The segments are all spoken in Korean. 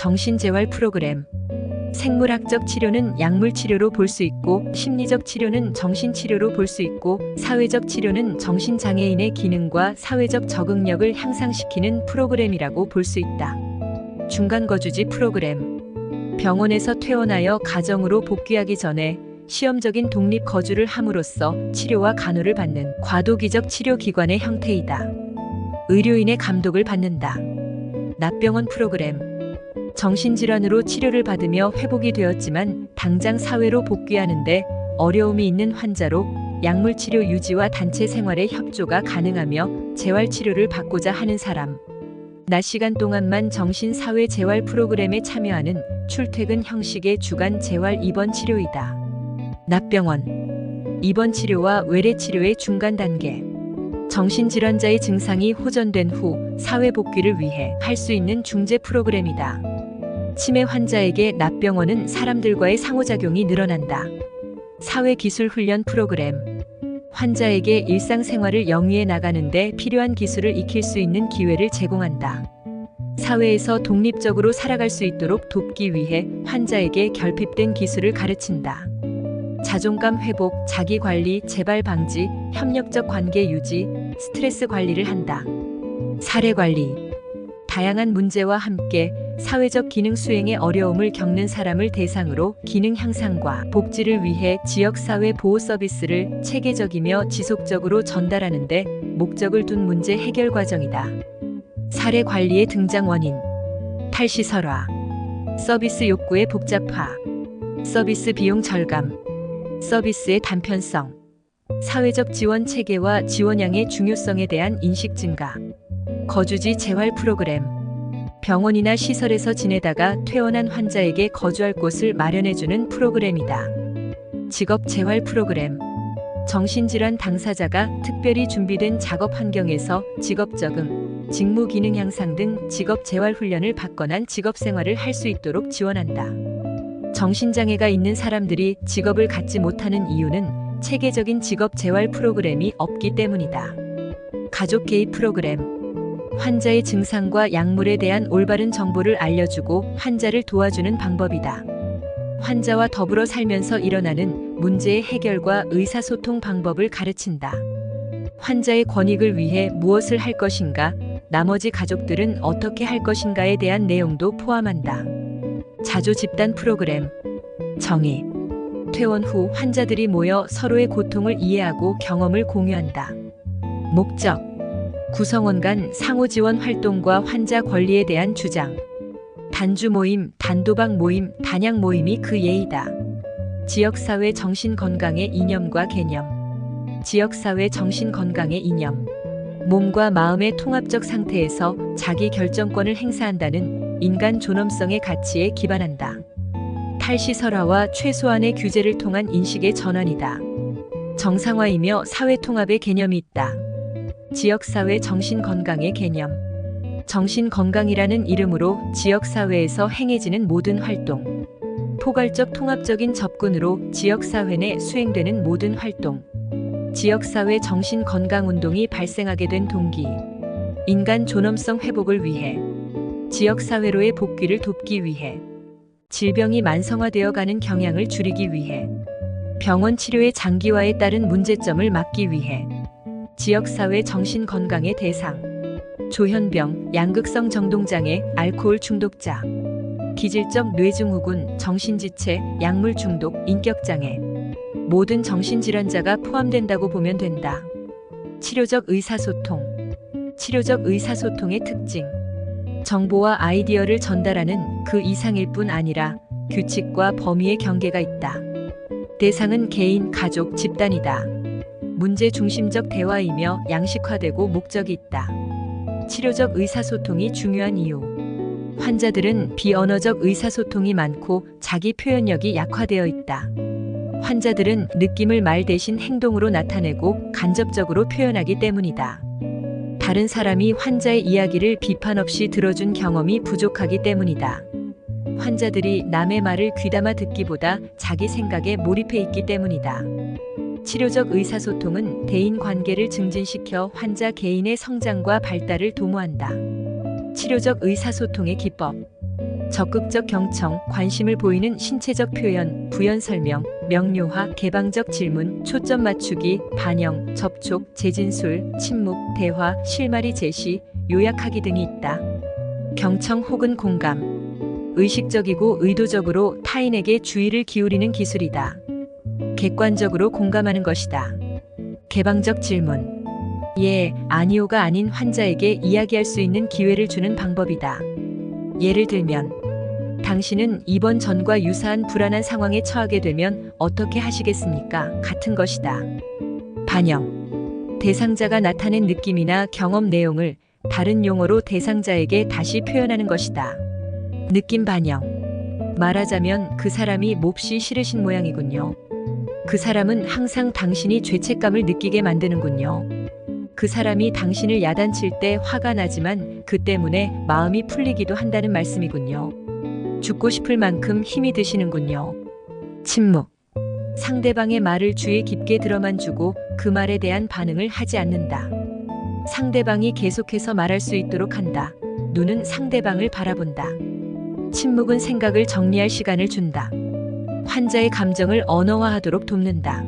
정신재활 프로그램. 생물학적 치료는 약물 치료로 볼 수 있고, 심리적 치료는 정신 치료로 볼 수 있고, 사회적 치료는 정신장애인의 기능과 사회적 적응력을 향상시키는 프로그램이라고 볼 수 있다. 중간거주지 프로그램. 병원에서 퇴원하여 가정으로 복귀하기 전에 시험적인 독립 거주를 함으로써 치료와 간호를 받는 과도기적 치료기관의 형태이다. 의료인의 감독을 받는다. 납병원 프로그램. 정신질환으로 치료를 받으며 회복이 되었지만 당장 사회로 복귀하는데 어려움이 있는 환자로 약물 치료 유지와 단체 생활의 협조가 가능하며 재활 치료를 받고자 하는 사람. 낮 시간 동안만 정신사회 재활 프로그램에 참여하는 출퇴근 형식의 주간 재활 입원 치료이다. 납병원. 입원 치료와 외래 치료의 중간 단계. 정신질환자의 증상이 호전된 후 사회 복귀를 위해 할 수 있는 중재 프로그램이다. 치매 환자에게 납병원은 사람들과의 상호작용이 늘어난다. 사회기술 훈련 프로그램. 환자에게 일상생활을 영위해 나가는데 필요한 기술을 익힐 수 있는 기회를 제공한다. 사회에서 독립적으로 살아갈 수 있도록 돕기 위해 환자에게 결핍된 기술을 가르친다. 자존감 회복, 자기 관리, 재발 방지, 협력적 관계 유지, 스트레스 관리를 한다. 사례 관리. 다양한 문제와 함께 사회적 기능 수행에 어려움을 겪는 사람을 대상으로 기능 향상과 복지를 위해 지역사회 보호 서비스를 체계적이며 지속적으로 전달하는 데 목적을 둔 문제 해결 과정이다. 사례 관리의 등장 원인. 탈시설화. 서비스 욕구의 복잡화. 서비스 비용 절감. 서비스의 단편성. 사회적 지원 체계와 지원량의 중요성에 대한 인식 증가. 거주지 재활 프로그램. 병원이나 시설에서 지내다가 퇴원한 환자에게 거주할 곳을 마련해주는 프로그램이다. 직업 재활 프로그램. 정신질환 당사자가 특별히 준비된 작업 환경에서 직업 적응, 직무 기능 향상 등 직업 재활 훈련을 받거나 직업 생활을 할 수 있도록 지원한다. 정신장애가 있는 사람들이 직업을 갖지 못하는 이유는 체계적인 직업 재활 프로그램이 없기 때문이다. 가족 개입 프로그램. 환자의 증상과 약물에 대한 올바른 정보를 알려주고 환자를 도와주는 방법이다. 환자와 더불어 살면서 일어나는 문제의 해결과 의사소통 방법을 가르친다. 환자의 권익을 위해 무엇을 할 것인가, 나머지 가족들은 어떻게 할 것인가에 대한 내용도 포함한다. 자조 집단 프로그램. 정의. 퇴원 후 환자들이 모여 서로의 고통을 이해하고 경험을 공유한다. 목적. 구성원 간 상호 지원 활동과 환자 권리에 대한 주장. 단주 모임, 단도박 모임, 단양 모임이 그 예이다. 지역사회 정신건강의 이념과 개념. 지역사회 정신건강의 이념. 몸과 마음의 통합적 상태에서 자기 결정권을 행사한다는 인간 존엄성의 가치에 기반한다. 탈시설화와 최소한의 규제를 통한 인식의 전환이다. 정상화이며 사회 통합의 개념이 있다. 지역사회 정신건강의 개념. 정신건강이라는 이름으로 지역사회에서 행해지는 모든 활동. 포괄적 통합적인 접근으로 지역사회 내 수행되는 모든 활동. 지역사회 정신건강운동이 발생하게 된 동기. 인간 존엄성 회복을 위해. 지역사회로의 복귀를 돕기 위해. 질병이 만성화되어 가는 경향을 줄이기 위해. 병원 치료의 장기화에 따른 문제점을 막기 위해. 지역사회 정신건강의 대상. 조현병, 양극성 정동장애, 알코올 중독자. 기질적 뇌증후군, 정신지체, 약물 중독, 인격장애. 모든 정신질환자가 포함된다고 보면 된다. 치료적 의사소통. 치료적 의사소통의 특징. 정보와 아이디어를 전달하는 그 이상일 뿐 아니라 규칙과 범위의 경계가 있다. 대상은 개인, 가족, 집단이다. 문제 중심적 대화이며 양식화되고 목적이 있다. 치료적 의사소통이 중요한 이유. 환자들은 비언어적 의사소통이 많고 자기 표현력이 약화되어 있다. 환자들은 느낌을 말 대신 행동으로 나타내고 간접적으로 표현하기 때문이다. 다른 사람이 환자의 이야기를 비판 없이 들어준 경험이 부족하기 때문이다. 환자들이 남의 말을 귀담아 듣기보다 자기 생각에 몰입해 있기 때문이다. 치료적 의사소통은 대인 관계를 증진시켜 환자 개인의 성장과 발달을 도모한다. 치료적 의사소통의 기법. 적극적 경청, 관심을 보이는 신체적 표현, 부연 설명, 명료화, 개방적 질문, 초점 맞추기, 반영, 접촉, 재진술, 침묵, 대화, 실마리 제시, 요약하기 등이 있다. 경청 혹은 공감. 의식적이고 의도적으로 타인에게 주의를 기울이는 기술이다. 객관적으로 공감하는 것이다. 개방적 질문. 예, 아니오가 아닌 환자에게 이야기할 수 있는 기회를 주는 방법이다. 예를 들면, 당신은 이번 전과 유사한 불안한 상황에 처하게 되면 어떻게 하시겠습니까? 같은 것이다. 반영. 대상자가 나타낸 느낌이나 경험 내용을 다른 용어로 대상자에게 다시 표현하는 것이다. 느낌 반영. 말하자면 그 사람이 몹시 싫으신 모양이군요. 그 사람은 항상 당신이 죄책감을 느끼게 만드는군요. 그 사람이 당신을 야단칠 때 화가 나지만 그 때문에 마음이 풀리기도 한다는 말씀이군요. 죽고 싶을 만큼 힘이 드시는군요. 침묵. 상대방의 말을 주의 깊게 들어만 주고 그 말에 대한 반응을 하지 않는다. 상대방이 계속해서 말할 수 있도록 한다. 눈은 상대방을 바라본다. 침묵은 생각을 정리할 시간을 준다. 환자의 감정을 언어화하도록 돕는다.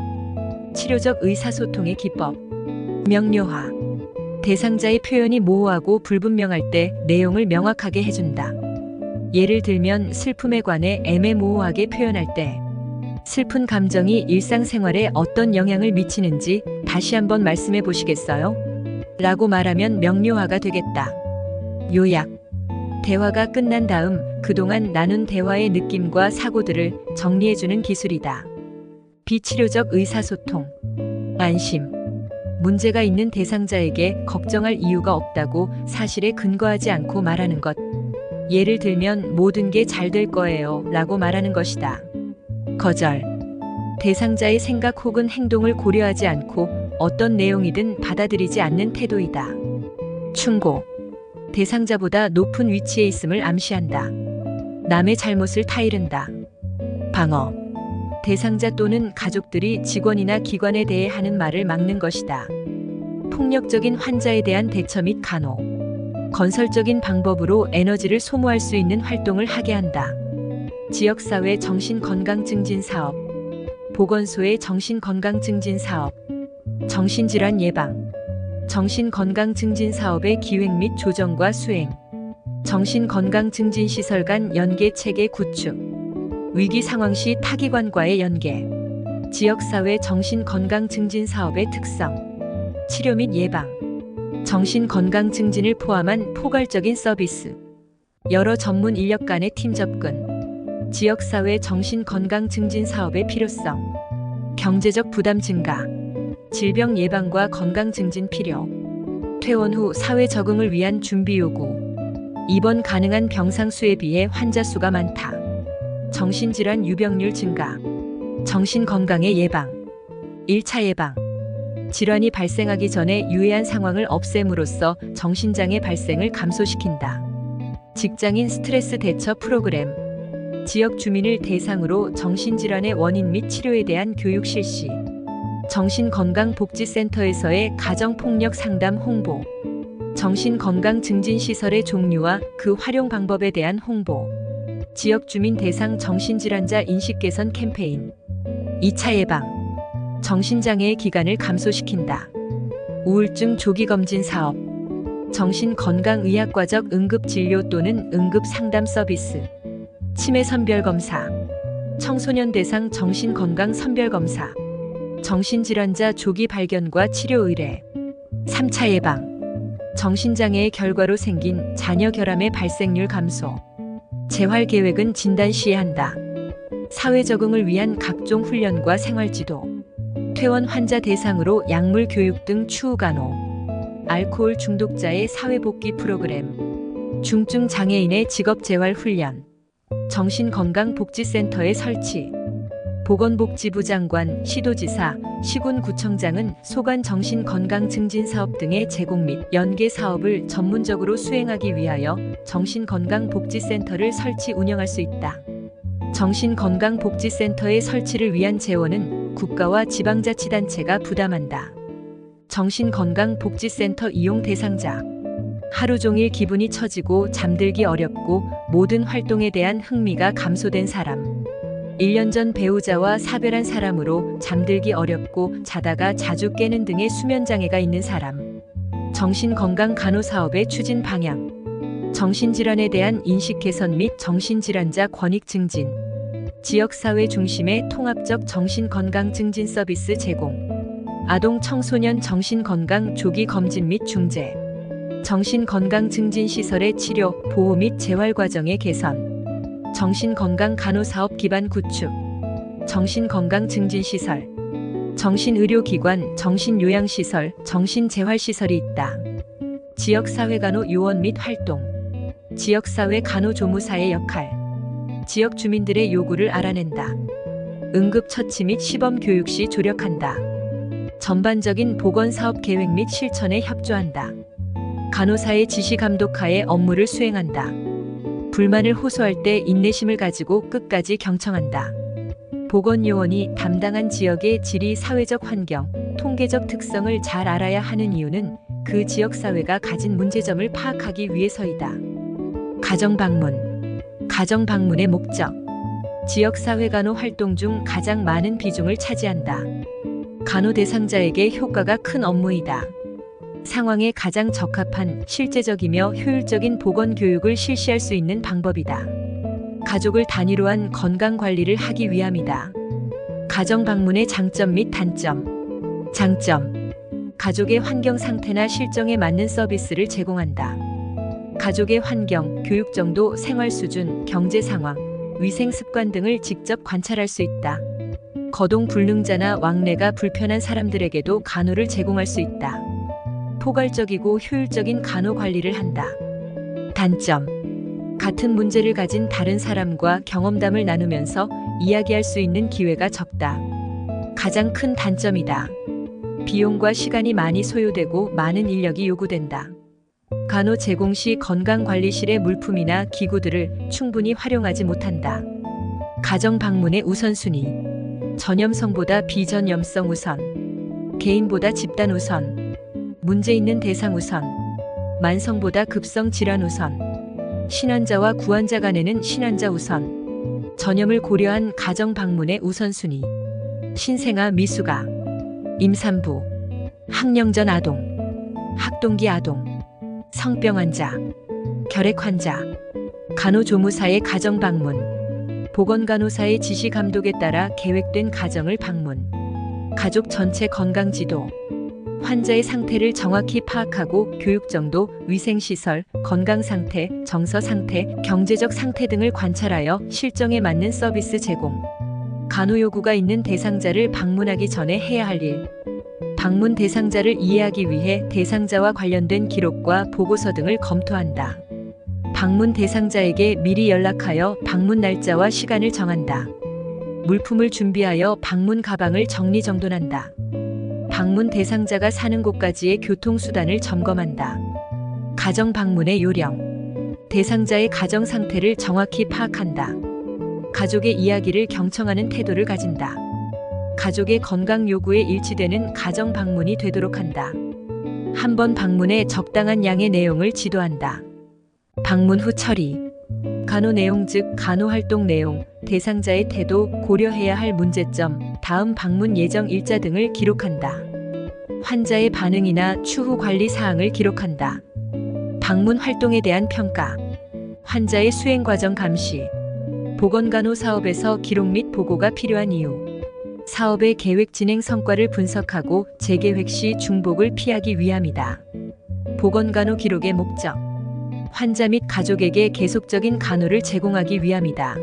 치료적 의사소통의 기법. 명료화. 대상자의 표현이 모호하고 불분명할 때 내용을 명확하게 해준다. 예를 들면 슬픔에 관해 애매모호하게 표현할 때 슬픈 감정이 일상생활에 어떤 영향을 미치는지 다시 한번 말씀해 보시겠어요? 라고 말하면 명료화가 되겠다. 요약. 대화가 끝난 다음 그동안 나눈 대화의 느낌과 사고들을 정리해주는 기술이다. 비치료적 의사소통. 안심. 문제가 있는 대상자에게 걱정할 이유가 없다고 사실에 근거하지 않고 말하는 것. 예를 들면 모든 게 잘 될 거예요 라고 말하는 것이다. 거절. 대상자의 생각 혹은 행동을 고려하지 않고 어떤 내용이든 받아들이지 않는 태도이다. 충고. 대상자보다 높은 위치에 있음을 암시한다. 남의 잘못을 타이른다. 방어. 대상자 또는 가족들이 직원이나 기관에 대해 하는 말을 막는 것이다. 폭력적인 환자에 대한 대처 및 간호. 건설적인 방법으로 에너지를 소모할 수 있는 활동을 하게 한다. 지역사회 정신건강증진 사업, 보건소의 정신건강증진 사업, 정신질환 예방, 정신건강 증진 사업의 기획 및 조정과 수행, 정신건강 증진 시설 간 연계 체계 구축, 위기 상황 시 타기관과의 연계, 지역사회 정신건강 증진 사업의 특성, 치료 및 예방, 정신건강 증진을 포함한 포괄적인 서비스, 여러 전문 인력 간의 팀 접근, 지역사회 정신건강 증진 사업의 필요성, 경제적 부담 증가, 질병 예방과 건강 증진 필요, 퇴원 후 사회 적응을 위한 준비 요구, 입원 가능한 병상 수에 비해 환자 수가 많다. 정신질환 유병률 증가, 정신건강의 예방, 1차 예방, 질환이 발생하기 전에 유해한 상황을 없앰으로써 정신장애 발생을 감소시킨다. 직장인 스트레스 대처 프로그램. 지역 주민을 대상으로 정신질환의 원인 및 치료에 대한 교육 실시 정신건강복지센터에서의 가정폭력 상담 홍보. 정신건강증진시설의 종류와 그 활용 방법에 대한 홍보. 지역 주민 대상 정신질환자 인식 개선 캠페인. 2차 예방. 정신장애의 기간을 감소시킨다. 우울증 조기 검진 사업, 정신건강의학과적 응급진료 또는 응급상담 서비스, 치매 선별검사, 청소년 대상 정신건강 선별검사, 정신질환자 조기 발견과 치료 의뢰, 3차 예방, 정신장애의 결과로 생긴 자녀 결함의 발생률 감소, 재활 계획은 진단 시에 한다. 사회 적응을 위한 각종 훈련과 생활 지도, 퇴원 환자 대상으로 약물 교육 등 추후 간호, 알코올 중독자의 사회 복귀 프로그램, 중증 장애인의 직업 재활 훈련, 정신건강복지센터의 설치, 보건복지부 장관, 시도지사, 시군구청장은 소관 정신건강 증진 사업 등의 제공 및 연계 사업을 전문적으로 수행하기 위하여 정신건강복지센터를 설치 운영할 수 있다. 정신건강복지센터의 설치를 위한 재원은 국가와 지방자치단체가 부담한다. 정신건강복지센터 이용 대상자 하루 종일 기분이 처지고 잠들기 어렵고 모든 활동에 대한 흥미가 감소된 사람. 1년 전 배우자와 사별한 사람으로 잠들기 어렵고 자다가 자주 깨는 등의 수면 장애가 있는 사람. 정신건강 간호 사업의 추진 방향. 정신질환에 대한 인식 개선 및 정신질환자 권익 증진. 지역사회 중심의 통합적 정신건강 증진 서비스 제공. 아동 청소년 정신건강 조기 검진 및 중재. 정신건강 증진 시설의 치료, 보호 및 재활 과정의 개선. 정신건강 간호사업 기반 구축. 정신건강 증진 시설. 정신의료기관, 정신요양시설, 정신재활시설이 있다. 지역사회 간호 요원 및 활동. 지역사회 간호 조무사의 역할. 지역 주민들의 요구를 알아낸다. 응급처치 및 시범교육 시 조력한다. 전반적인 보건사업 계획 및 실천에 협조한다. 간호사의 지시 감독하에 업무를 수행한다. 불만을 호소할 때 인내심을 가지고 끝까지 경청한다. 보건요원이 담당한 지역의 지리 사회적 환경, 통계적 특성을 잘 알아야 하는 이유는 그 지역 사회가 가진 문제점을 파악하기 위해서이다. 가정 방문. 가정 방문의 목적. 지역 사회 간호 활동 중 가장 많은 비중을 차지한다. 간호 대상자에게 효과가 큰 업무이다. 상황에 가장 적합한 실제적이며 효율적인 보건 교육을 실시할 수 있는 방법이다. 가족을 단위로 한 건강 관리를 하기 위함이다. 가정 방문의 장점 및 단점. 장점. 가족의 환경 상태나 실정에 맞는 서비스를 제공한다. 가족의 환경, 교육 정도, 생활 수준, 경제 상황, 위생 습관 등을 직접 관찰할 수 있다. 거동 불능자나 왕래가 불편한 사람들에게도 간호를 제공할 수 있다. 포괄적이고 효율적인 간호 관리를 한다. 단점. 같은 문제를 가진 다른 사람과 경험담을 나누면서 이야기할 수 있는 기회가 적다. 가장 큰 단점이다. 비용과 시간이 많이 소요되고 많은 인력이 요구된다. 간호 제공 시 건강관리실의 물품이나 기구들을 충분히 활용하지 못한다. 가정 방문의 우선순위. 전염성보다 비전염성 우선. 개인보다 집단 우선. 문제 있는 대상 우선. 만성보다 급성 질환 우선. 신환자와 구환자 간에는 신환자 우선. 전염을 고려한 가정 방문의 우선순위. 신생아 미수가. 임산부. 학령전 아동. 학동기 아동. 성병 환자. 결핵 환자. 간호조무사의 가정 방문. 보건간호사의 지시 감독에 따라 계획된 가정을 방문. 가족 전체 건강 지도. 환자의 상태를 정확히 파악하고 교육 정도, 위생 시설, 건강 상태, 정서 상태, 경제적 상태 등을 관찰하여 실정에 맞는 서비스 제공. 간호 요구가 있는 대상자를 방문하기 전에 해야 할 일. 방문 대상자를 이해하기 위해 대상자와 관련된 기록과 보고서 등을 검토한다. 방문 대상자에게 미리 연락하여 방문 날짜와 시간을 정한다. 물품을 준비하여 방문 가방을 정리정돈한다. 방문 대상자가 사는 곳까지의 교통수단을 점검한다. 가정 방문의 요령. 대상자의 가정 상태를 정확히 파악한다. 가족의 이야기를 경청하는 태도를 가진다. 가족의 건강 요구에 일치되는 가정 방문이 되도록 한다. 한 번 방문에 적당한 양의 내용을 지도한다. 방문 후 처리. 간호 내용 즉 간호 활동 내용, 대상자의 태도, 고려해야 할 문제점, 다음 방문 예정 일자 등을 기록한다. 환자의 반응이나 추후 관리 사항을 기록한다. 방문 활동에 대한 평가. 환자의 수행 과정 감시. 보건 간호 사업에서 기록 및 보고가 필요한 이유. 사업의 계획 진행 성과를 분석하고 재계획 시 중복을 피하기 위함이다. 보건간호 기록의 목적. 환자 및 가족에게 계속적인 간호를 제공하기 위함이다.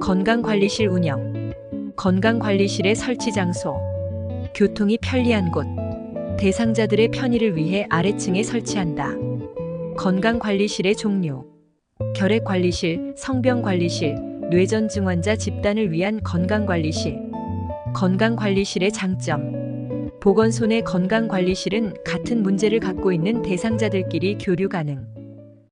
건강관리실 운영. 건강관리실의 설치 장소. 교통이 편리한 곳. 대상자들의 편의를 위해 아래층에 설치한다. 건강관리실의 종류. 결핵관리실, 성병관리실, 뇌전증 환자 집단을 위한 건강관리실. 건강관리실의 장점. 보건소 내 건강관리실은 같은 문제를 갖고 있는 대상자들끼리 교류 가능.